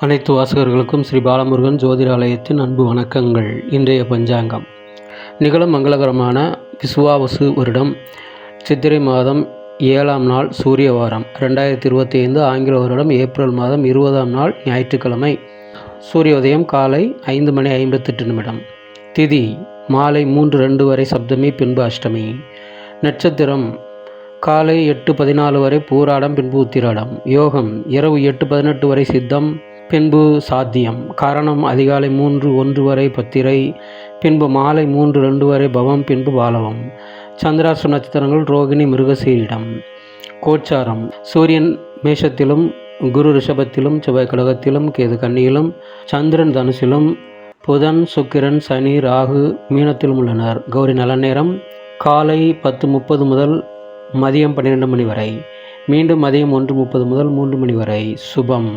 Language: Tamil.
அனைத்து வாசகர்களுக்கும் ஸ்ரீ பாலமுருகன் ஜோதிட ஆலயத்தின் அன்பு வணக்கங்கள். இன்றைய பஞ்சாங்கம். நிகழும் மங்களகரமான விசுவாவசு வருடம் சித்திரை மாதம் ஏழாம் நாள் சூரிய வாரம். ரெண்டாயிரத்தி இருபத்தி ஐந்து ஆங்கில வருடம் ஏப்ரல் மாதம் இருபதாம் நாள் ஞாயிற்றுக்கிழமை சூரிய உதயம் காலை ஐந்து மணி ஐம்பத்தெட்டு நிமிடம். திதி மாலை மூன்று ரெண்டு வரை சப்தமி பின்பு அஷ்டமி. நட்சத்திரம் காலை எட்டு பதினாலு வரை பூராடம் பின்பு உத்திராடம். யோகம் இரவு எட்டு பதினெட்டு வரை சித்தம் பின்பு சாத்தியம். காரணம் அதிகாலை மூன்று ஒன்று வரை பத்திரை பின்பு மாலை மூன்று ரெண்டு வரை பவம் பின்பு பாலவம். சந்திராஷ்டிரம் நட்சத்திரங்கள் ரோகிணி மிருகசீரிடம். கோச்சாரம் சூரியன் மேஷத்திலும் குரு ரிஷபத்திலும் செவ்வாய் கழகத்திலும் கேது கன்னியிலும் சந்திரன் தனுசிலும் புதன் சுக்கிரன் சனி ராகு மீனத்திலும் உள்ளனர். கௌரி நல்ல நேரம் காலை பத்து முப்பது முதல் மதியம் பன்னிரெண்டு மணி வரை. மீண்டும் மதியம் ஒன்று முப்பது முதல் மூன்று மணி வரை. சுபம்.